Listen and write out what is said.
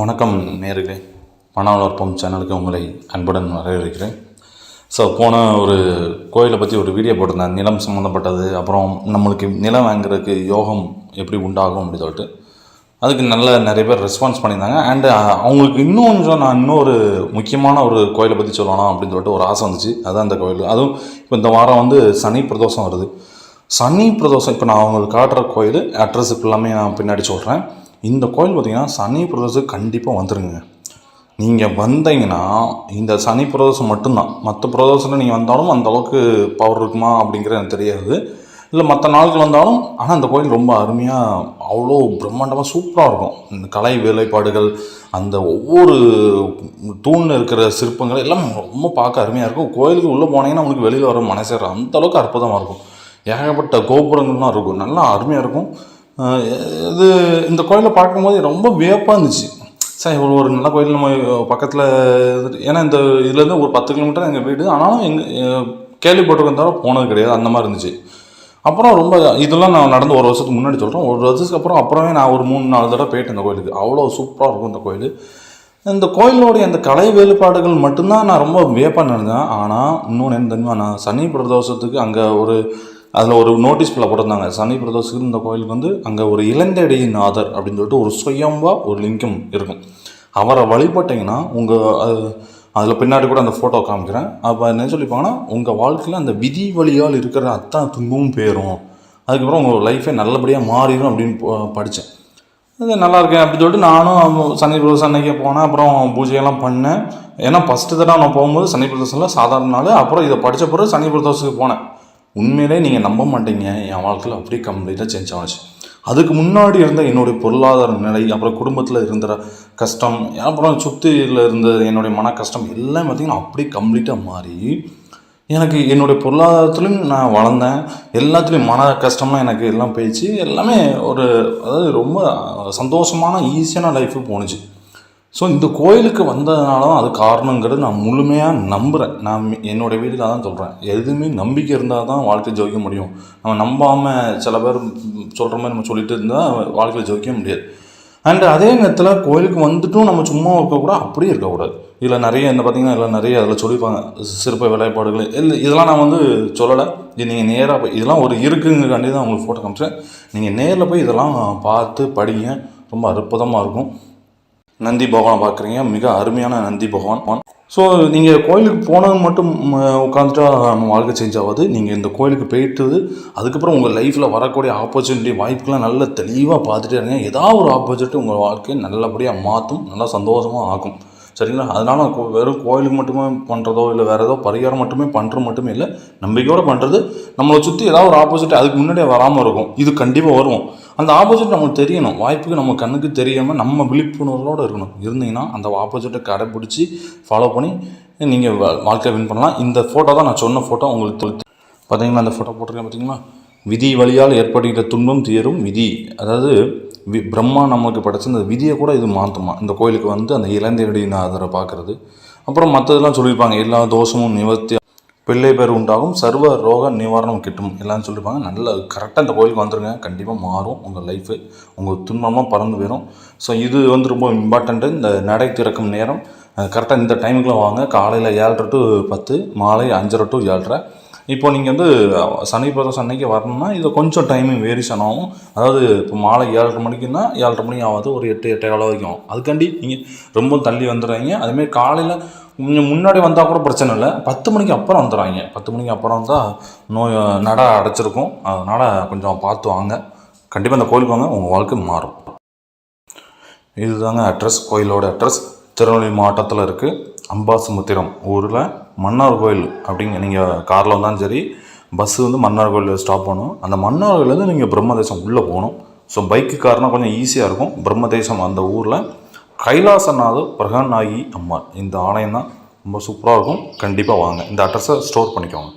வணக்கம் நேர்களே. பண வளர்ப்போம் சேனலுக்கு உங்களை அன்புடன் வரவேற்கிறேன். ஸோ போன ஒரு கோயிலை பற்றி ஒரு வீடியோ போட்டிருந்தேன். நிலம் சம்மந்தப்பட்டது அப்புறம் நம்மளுக்கு நிலம் வாங்குறதுக்கு யோகம் எப்படி உண்டாகும் அப்படின்னு சொல்லிட்டு. அதுக்கு நல்ல நிறைய பேர் ரெஸ்பான்ஸ் பண்ணியிருந்தாங்க. அண்டு அவங்களுக்கு இன்னும் கொஞ்சம் நான் இன்னொரு முக்கியமான ஒரு கோயிலை பற்றி சொல்லணும் அப்படின்னு சொல்லிட்டு ஒரு ஆசை வந்துச்சு. அதுதான் அந்த கோயில். அதுவும் இப்போ இந்த வாரம் வந்து சனி பிரதோஷம் வருது. சனி பிரதோஷம் இப்போ நான் அவங்களுக்கு காட்டுற கோயில் அட்ரஸ் எல்லாமே நான் பின்னாடி சொல்கிறேன் இந்த கோயில் பார்த்திங்கன்னா சனி பிரதோஷம் கண்டிப்பாக வந்துடுங்க நீங்கள் வந்தீங்கன்னா இந்த சனி பிரதோஷம் மட்டும்தான். மற்ற பிரதோஷத்தில் நீங்கள் வந்தாலும் அந்த அளவுக்கு பவர் இருக்குமா அப்படிங்கிறது எனக்கு தெரியாது. இல்லை மற்ற நாட்கள் வந்தாலும் ஆனால் அந்த கோயில் ரொம்ப அருமையாக அவ்வளோ பிரம்மாண்டமாக சூப்பராக இருக்கும். இந்த கலை வேலைப்பாடுகள் அந்த ஒவ்வொரு தூணில் இருக்கிற சிற்பங்கள் எல்லாம் ரொம்ப பார்க்க அருமையாக இருக்கும். கோயிலுக்கு உள்ளே போனீங்கன்னா உங்களுக்கு வெளியில் வர மனசே அந்தளவுக்கு அந்த அளவுக்கு அற்புதமாக இருக்கும். ஏகப்பட்ட கோபுரங்கள்லாம் இருக்கும். நல்லா அருமையாக இருக்கும். இது இந்த கோயிலை பார்க்கும்போது ரொம்ப வியப்பாக இருந்துச்சு. சார் இவ்வளோ ஒரு நல்ல கோயில் நம்ம பக்கத்தில் ஏன்னா இந்த இதுலேருந்து ஒரு பத்து கிலோமீட்டர் எங்கள் வீடு. ஆனாலும் எங்கள் கேள்விப்பட்டிருக்கேன் தவிர போனது கிடையாது. அந்த மாதிரி இருந்துச்சு. அப்புறம் ரொம்ப இதெல்லாம் நான் நடந்து ஒரு வருஷத்துக்கு முன்னாடி சொல்கிறேன் ஒரு வருஷத்துக்கு அப்புறம் அப்புறமே நான் ஒரு மூணு நாலு தடவை போயிட்டேன் இந்த கோயிலுக்கு. அவ்வளோ சூப்பராக இருக்கும் இந்த கோயில். இந்த கோயிலோடைய அந்த கலை வேறுபாடுகள் மட்டும்தான் நான் ரொம்ப வியப்பாக நடந்தேன் ஆனால் இன்னொன்று என்ன தெரியுமா? நான் சனி பிரதோஷத்துக்கு அங்கே ஒரு அதில் ஒரு நோட்டீஸ் பிள்ளை போட்டிருந்தாங்க. சனி பிரதோஷத்துக்கு இந்த கோயிலுக்கு வந்து அங்கே ஒரு இளந்தடி நாதர் அப்படின்னு சொல்லிட்டு ஒரு சுயம்பா ஒரு லிங்கம் இருக்கும். அவரை வழிபட்டிங்கன்னா உங்கள் அதில் பின்னாடி கூட அந்த ஃபோட்டோ காமிக்கிறேன். அப்போ என்ன சொல்லிப்பாங்கன்னா உங்கள் வாழ்க்கையில் அந்த விதி வழியால் இருக்கிற அத்தனை துன்பமும் பேரும் அதுக்கப்புறம் உங்கள் லைஃபே நல்லபடியாக மாறிடும் அப்படின்னு படித்தேன் இது நல்லா இருக்கேன் அப்படின்னு சொல்லிட்டு நானும் சனி பிரதோஷம் அன்னைக்கு போனேன். அப்புறம் பூஜையெல்லாம் பண்ணேன். ஏன்னா ஃபஸ்ட்டு தடவை நான் போகும்போது சனி பிரதோஷம்ல சாதாரண நாள். அப்புறம் இதை படித்த பிறகு சனி பிரதோஷத்துக்கு போனேன். உண்மையிலே நீங்கள் நம்ப மாட்டீங்க. என் வாழ்க்கையில் அப்படியே கம்ப்ளீட்டாக சேஞ்ச் ஆச்சு. அதுக்கு முன்னாடி இருந்த என்னுடைய பொருளாதார நிலை அப்புறம் குடும்பத்தில் இருந்த கஷ்டம் அப்புறம் சுற்றியில் இருந்த என்னுடைய மன கஷ்டம் எல்லாம் பார்த்திங்கன்னா அப்படியே கம்ப்ளீட்டாக மாறி எனக்கு என்னுடைய பொருளாதாரத்துலையும் நான் வளர்ந்தேன். எல்லாத்துலேயும் மன கஷ்டம்லாம் எனக்கு எல்லாம் போயிடுச்சு. எல்லாமே ஒரு அதாவது ரொம்ப சந்தோஷமான ஈஸியான லைஃபு போணுச்சு. ஸோ இந்த கோயிலுக்கு வந்ததுனால தான் அது காரணங்கிறது நான் முழுமையாக நம்புகிறேன் நான் என்னோடய வீட்டில் தான் சொல்கிறேன் எதுவுமே நம்பிக்கை இருந்தால் தான் வாழ்க்கை ஜெயிக்க முடியும். நம்ம நம்பாமல் சில பேர் சொல்கிற மாதிரி நம்ம சொல்லிட்டு இருந்தால் வாழ்க்கையில் ஜெயிக்க முடியாது. அண்ட் அதே நேரத்தில் கோயிலுக்கு வந்துட்டும் நம்ம சும்மா இருக்கக்கூடாது அப்படியே இருக்கக்கூடாது. இதில் நிறைய என்ன பார்த்தீங்கன்னா இதில் நிறைய அதில் சொல்லியிருப்பாங்க. சிற்ப வேலைப்பாடுகள் இல்லை இதெல்லாம் நான் வந்து சொல்லலை. இது நீங்கள் நேராக போய் இதெல்லாம் ஒரு இருக்குங்காண்டி தான் உங்களுக்கு ஃபோட்டோ காமிச்சேன். நீங்கள் நேரில் போய் இதெல்லாம் பார்த்து படிங்க. ரொம்ப அற்புதமாக இருக்கும். நந்தி பகவானை பார்க்குறீங்க. மிக அருமையான நந்தி பகவான். ஸோ நீங்கள் கோயிலுக்கு போனது மட்டும் உட்காந்துட்டா நம்ம வாழ்க்கை சேஞ்ச் ஆகாது. நீங்கள் இந்த கோயிலுக்கு போயிட்டு அதுக்கப்புறம் உங்கள் லைஃப்பில் வரக்கூடிய ஆப்பர்ச்சுனிட்டி வாய்ப்புக்கெல்லாம் நல்ல தெளிவாக பார்த்துட்டே இருங்க. ஏதாவது ஒரு ஆப்பர்ச்சுனிட்டி உங்கள் வாழ்க்கையை நல்லபடியாக மாற்றும் நல்லா சந்தோஷமாக ஆகும் சரிங்களா? அதனால் கோ- வெறும் கோயிலுக்கு மட்டுமே பண்ணுறதோ இல்லை வேறு ஏதோ பரிகாரம் மட்டுமே பண்ணுறது மட்டுமே இல்லை நம்பிக்கையோடு பண்ணுறது நம்மளை சுற்றி ஏதாவது ஒரு ஆப்போசிட் அதுக்கு முன்னாடியே வராமல் இருக்கும். இது கண்டிப்பாக வரும். அந்த ஆப்போசிட் நமக்கு தெரியணும். வாய்ப்புக்கு நம்ம கண்ணுக்கு தெரியாமல் நம்ம விழிப்புணர்வோடு இருக்கணும். இருந்தீங்கன்னா அந்த ஆப்போசிட்டை கடைப்பிடிச்சி ஃபாலோ பண்ணி நீங்கள் வாழ்க்கையை வின் பண்ணலாம். இந்த ஃபோட்டோ தான் நான் சொன்ன ஃபோட்டோ உங்களுக்கு பார்த்தீங்கன்னா பார்த்தீங்களா அந்த ஃபோட்டோ போட்டிருக்கேன் பார்த்தீங்களா விதி வழியால் ஏற்படுகிற துன்பம் தீரும் விதி. அதாவது வி பிரம்மா நமக்கு படைச்ச இந்த விதியை கூட இது மாற்றுமா இந்த கோயிலுக்கு வந்து அந்த இளந்தேடிநாதரை பார்க்குறது. அப்புறம் மற்றதெல்லாம் சொல்லியிருப்பாங்க எல்லா தோஷமும் நிவர்த்தி பிள்ளை பேர் உண்டாகும் சர்வ ரோக நிவாரணம் கிட்டும் எல்லாம் சொல்லியிருப்பாங்க. நல்ல கரெக்டாக இந்த கோயிலுக்கு வந்துருங்க கண்டிப்பாக மாறும் உங்கள் லைஃபு உங்கள் துன்பமாக பறந்து போயிடும் ஸோ இது வந்து ரொம்ப இம்பார்ட்டண்ட்டு இந்த நடை திறக்கும் நேரம். கரெக்டாக இந்த டைமுக்குள்ளே வாங்க காலையில் ஏழரை டு பத்து மாலை அஞ்சரை டு ஏழரை. இப்போ நீங்கள் வந்து சனி பிரதோஷம் அன்னைக்கு வரணும்னா இது கொஞ்சம் டைமிங் வேரியேஷன் ஆகும். அதாவது இப்போ மாலை ஏழரை மணிக்குன்னா ஏழரை மணி ஆகாது ஒரு எட்டு எட்டே கால வரைக்கும். ஆகும் அதுக்காண்டி நீங்கள் ரொம்ப தள்ளி வந்துடுறீங்க அதேமாரி காலையில் கொஞ்சம் முன்னாடி வந்தால் கூட பிரச்சனை இல்லை. பத்து மணிக்கு அப்புறம் வந்துடுறாங்க பத்து மணிக்கு அப்புறம் வந்தால் நோய் நட அடைச்சிருக்கும். அதனால் கொஞ்சம் பார்த்து வாங்க. கண்டிப்பாக இந்த கோயிலுக்கு வாங்க உங்கள் வாழ்க்கை மாறும். இதுதாங்க அட்ரஸ் கோயிலோட அட்ரஸ் திருநெல்வேலி மாவட்டத்தில் இருக்குது அம்பாசமுத்திரம் ஊரில் மன்னார் கோயில் அப்படிங்க நீங்கள் காரில் வந்தாலும் சரி பஸ்ஸு வந்து மன்னார் கோயில் ஸ்டாப் பண்ணணும் அந்த மன்னார் கோயிலேருந்து நீங்கள் பிரம்மதேசம் உள்ளே போகணும். ஸோ பைக்கு கார்னால் கொஞ்சம் ஈஸியாக இருக்கும். பிரம்மதேசம் அந்த ஊரில் கைலாசநாதர் பிரகநாயகி அம்மாள். இந்த ஆலயம் தான் ரொம்ப சூப்பராக இருக்கும். கண்டிப்பாக வாங்க. இந்த அட்ரஸை ஸ்டோர் பண்ணிக்கோங்க.